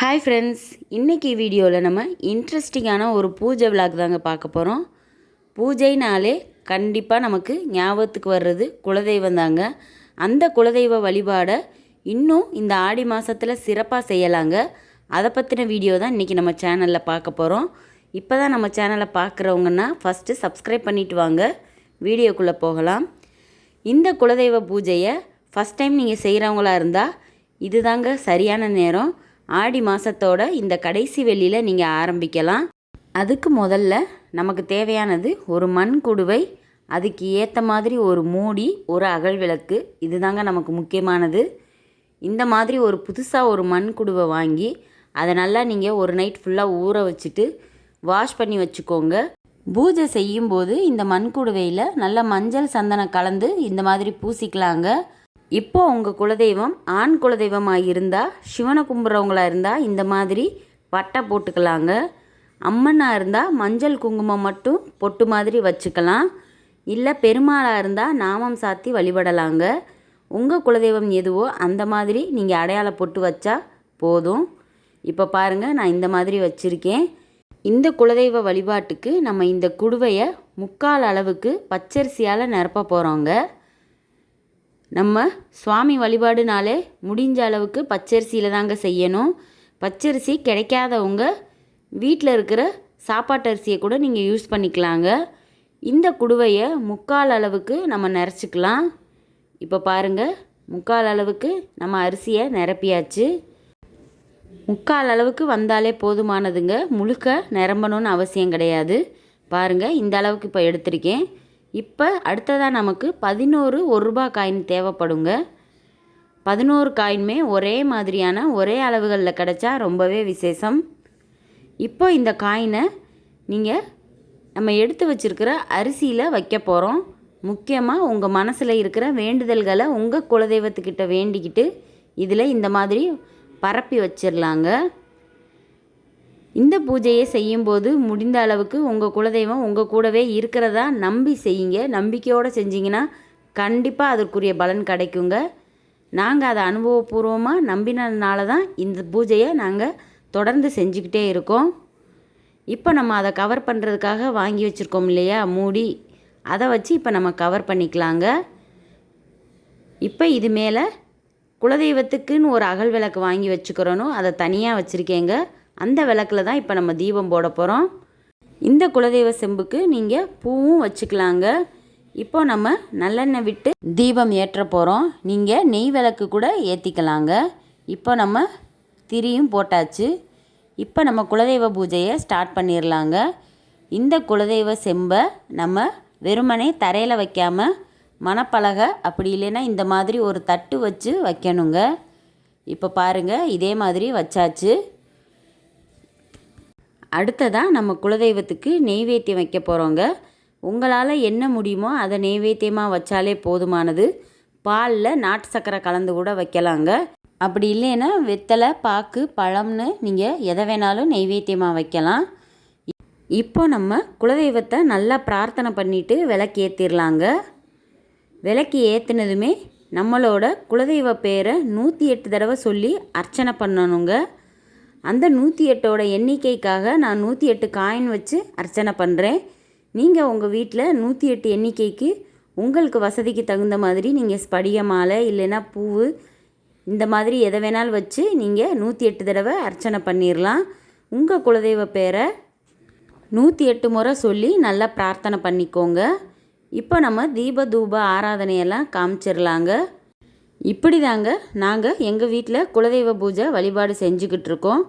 Hi friends இன்றைக்கி வீடியோவில் நம்ம இன்ட்ரெஸ்டிங்கான ஒரு பூஜை விளாக் தாங்க பார்க்க போகிறோம் பூஜைனாலே கண்டிப்பாக நமக்கு ஞாபகத்துக்கு வர்றது குலதெய்வம் தாங்க. அந்த குலதெய்வ வழிபாடை இன்னும் இந்த ஆடி மாதத்தில் சிறப்பாக செய்யலாங்க. அதை பற்றின வீடியோ தான் இன்றைக்கி நம்ம சேனலில் பார்க்க போகிறோம் இப்போ தான் நம்ம சேனலை பார்க்குறவங்கன்னா ஃபஸ்ட்டு சப்ஸ்கிரைப் பண்ணிவிட்டு வாங்க. வீடியோக்குள்ளே போகலாம். இந்த குலதெய்வ பூஜையை ஃபஸ்ட் டைம் நீங்கள் செய்கிறவங்களா இருந்தால் இதுதாங்க சரியான நேரம். ஆடி மாதத்தோட இந்த கடைசி வெள்ளியில் நீங்கள் ஆரம்பிக்கலாம். அதுக்கு முதல்ல நமக்கு தேவையானது ஒரு மண் குடுவை அதுக்கு ஏற்ற மாதிரி ஒரு மூடி ஒரு அகல் விளக்கு இதுதாங்க நமக்கு முக்கியமானது. இந்த மாதிரி ஒரு புதுசாக ஒரு மண் குடுவை வாங்கி அதை நல்லா நீங்கள் ஒரு நைட் ஃபுல்லாக ஊற வச்சுட்டு வாஷ் பண்ணி வச்சுக்கோங்க. பூஜை செய்யும்போது இந்த மண் குடுவையில் நல்ல மஞ்சள் சந்தனம் கலந்து இந்த மாதிரி பூசிக்கலாங்க. இப்போ உங்கள் குலதெய்வம் ஆண் குலதெய்வமாக இருந்தால் சிவனை கும்பிட்றவங்களாக இருந்தால் இந்த மாதிரி பட்டை போட்டுக்கலாங்க. அம்மனாக இருந்தால் மஞ்சள் குங்குமம் மட்டும் பொட்டு மாதிரி வச்சுக்கலாம். இல்லை பெருமாளாக இருந்தால் நாமம் சாத்தி வழிபடலாங்க. உங்கள் குலதெய்வம் எதுவோ அந்த மாதிரி நீங்கள் அடையாளம் பொட்டு வச்சா போதும். இப்போ பாருங்கள் நான் இந்த மாதிரி வச்சுருக்கேன். இந்த குலதெய்வ வழிபாட்டுக்கு நம்ம இந்த குடுவையை முக்கால் அளவுக்கு பச்சரிசியால் நிரப்ப போகிறோங்க நம்ம சுவாமி வழிபாடுனாலே முடிஞ்ச அளவுக்கு பச்சரிசியில் தாங்க செய்யணும். பச்சரிசி கிடைக்காதவங்க வீட்டில் இருக்கிற சாப்பாட்டு அரிசியை கூட நீங்கள் யூஸ் பண்ணிக்கலாங்க. இந்த குடுவையை முக்கால் அளவுக்கு நம்ம நிறச்சிக்கலாம் இப்போ பாருங்கள் முக்கால் அளவுக்கு நம்ம அரிசியை நிரப்பியாச்சு. முக்கால் அளவுக்கு வந்தாலே போதுமானதுங்க. முழுக்க நிரம்பணும்னு அவசியம் கிடையாது. பாருங்கள் இந்த அளவுக்கு இப்போ எடுத்திருக்கேன். இப்போ அடுத்ததாக நமக்கு பதினோரு ஒரு ரூபா காயின் தேவைப்படுங்க. பதினோரு காயினுமே ஒரே மாதிரியான ஒரே அளவுகளில் கிடச்சா ரொம்பவே விசேஷம். இப்போ இந்த காயினை நீங்கள் நம்ம எடுத்து வச்சுருக்கிற அரிசியில் வைக்க போகிறோம் முக்கியமாக உங்கள் மனசில் இருக்கிற வேண்டுதல்களை உங்கள் குலதெய்வத்துக்கிட்ட வேண்டிக்கிட்டு இதில் இந்த மாதிரி பரப்பி வச்சிடலாங்க இந்த பூஜையை செய்யும்போது முடிந்த அளவுக்கு உங்கள் குலதெய்வம் உங்கள் கூடவே இருக்கிறதா நம்பி செய்யுங்க. நம்பிக்கையோடு செஞ்சிங்கன்னா கண்டிப்பாக அதற்குரிய பலன் கிடைக்குங்க. நாங்கள் அதை அனுபவபூர்வமாக நம்பினதுனால தான் இந்த பூஜையை நாங்கள் தொடர்ந்து செஞ்சுக்கிட்டே இருக்கோம். இப்போ நம்ம அதை கவர் பண்ணுறதுக்காக வாங்கி வச்சுருக்கோம் இல்லையா மூடி. அதை வச்சு இப்போ நம்ம கவர் பண்ணிக்கலாங்க. இப்போ இது மேலே குலதெய்வத்துக்குன்னு ஒரு அகல் விளக்கு வாங்கி வச்சுக்கிறோனோ அதை தனியாக வச்சுருக்கேங்க. அந்த விளக்கில் தான் இப்போ நம்ம தீபம் போட போகிறோம் இந்த குலதெய்வ செம்புக்கு நீங்கள் பூவும் வச்சுக்கலாங்க. இப்போ நம்ம நல்லெண்ணெய் விட்டு தீபம் ஏற்ற போகிறோம் நீங்கள் நெய் விளக்கு கூட ஏற்றிக்கலாங்க இப்போ நம்ம திரியும் போட்டாச்சு. இப்போ நம்ம குலதெய்வ பூஜையை ஸ்டார்ட் பண்ணிடலாங்க இந்த குலதெய்வ செம்பை நம்ம வெறுமனே தரையில் வைக்காமல் மணப்பலகை அப்படி இல்லைன்னா இந்த மாதிரி ஒரு தட்டு வச்சு வைக்கணுங்க. இப்போ பாருங்கள் இதே மாதிரி வச்சாச்சு. அடுத்ததாக நம்ம குலதெய்வத்துக்கு நெய்வேத்தியம் வைக்க போகிறோங்க உங்களால் என்ன முடியுமோ அதை நெய்வேத்தியமாக வச்சாலே போதுமானது. பாலில் நாட்டு சக்கரை கலந்து கூட வைக்கலாங்க. அப்படி இல்லைன்னா வெத்தலை பாக்கு பழம்னு நீங்கள் எதை வேணாலும் நெய்வேத்தியமாக வைக்கலாம். இப்போ நம்ம குலதெய்வத்தை நல்லா பிரார்த்தனை பண்ணிவிட்டு விளக்கு ஏற்றிடலாங்க விளக்கு ஏற்றினதுமே நம்மளோட குலதெய்வ பேரை நூற்றி எட்டு தடவை சொல்லி அர்ச்சனை பண்ணணுங்க. அந்த நூற்றி எட்டோட எண்ணிக்கைக்காக நான் நூற்றி எட்டு காயின் வச்சு அர்ச்சனை பண்ணுறேன் நீங்கள் உங்கள் வீட்டில் நூற்றி எட்டு எண்ணிக்கைக்கு உங்களுக்கு வசதிக்கு தகுந்த மாதிரி நீங்கள் ஸ்படிக மாலை இல்லைன்னா பூவு இந்த மாதிரி எதை வேணாலும் வச்சு நீங்கள் நூற்றி எட்டு தடவை அர்ச்சனை பண்ணிடலாம் உங்கள் குலதெய்வ பேரை நூற்றி எட்டு முறை சொல்லி நல்லா பிரார்த்தனை பண்ணிக்கோங்க. இப்போ நம்ம தீப தூப ஆராதனையெல்லாம் காமிச்சிடலாங்க இப்படி தாங்க நாங்கள் எங்கள் வீட்டில் குலதெய்வ பூஜை வழிபாடு செஞ்சுக்கிட்டு இருக்கோம்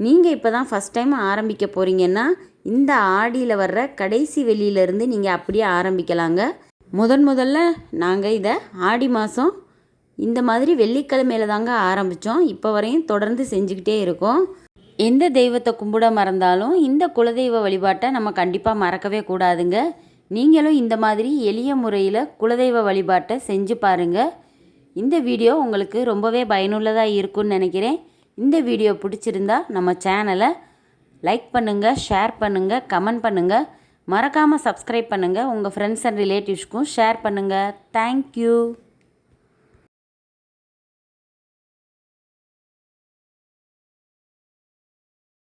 நீங்கள் இப்போ தான் ஃபஸ்ட் டைம் ஆரம்பிக்க போகிறீங்கன்னா இந்த ஆடியில் வர்ற கடைசி வெளியிலேருந்து நீங்கள் அப்படியே ஆரம்பிக்கலாங்க. முதன் முதல்ல நாங்கள் இதை ஆடி மாதம் இந்த மாதிரி வெள்ளிக்கிழமையில தாங்க ஆரம்பித்தோம் இப்போ வரையும் தொடர்ந்து செஞ்சுக்கிட்டே இருக்கோம். எந்த தெய்வத்தை கும்பிட மறந்தாலும் இந்த குலதெய்வ வழிபாட்டை நம்ம கண்டிப்பாக மறக்கவே கூடாதுங்க. நீங்களும் இந்த மாதிரி எளிய முறையில் குலதெய்வ வழிபாட்டை செஞ்சு பாருங்கள் இந்த வீடியோ உங்களுக்கு ரொம்பவே பயனுள்ளதாக இருக்கும்னு நினைக்கிறேன். இந்த வீடியோ பிடிச்சிருந்தா நம்ம சேனலை லைக் பண்ணுங்கள் ஷேர் பண்ணுங்கள் கமெண்ட் பண்ணுங்கள் மறக்காமல் சப்ஸ்கிரைப் பண்ணுங்கள் உங்கள் ஃப்ரெண்ட்ஸ் அண்ட் ரிலேட்டிவ்ஸ்க்கும் ஷேர் பண்ணுங்கள் தேங்க்யூ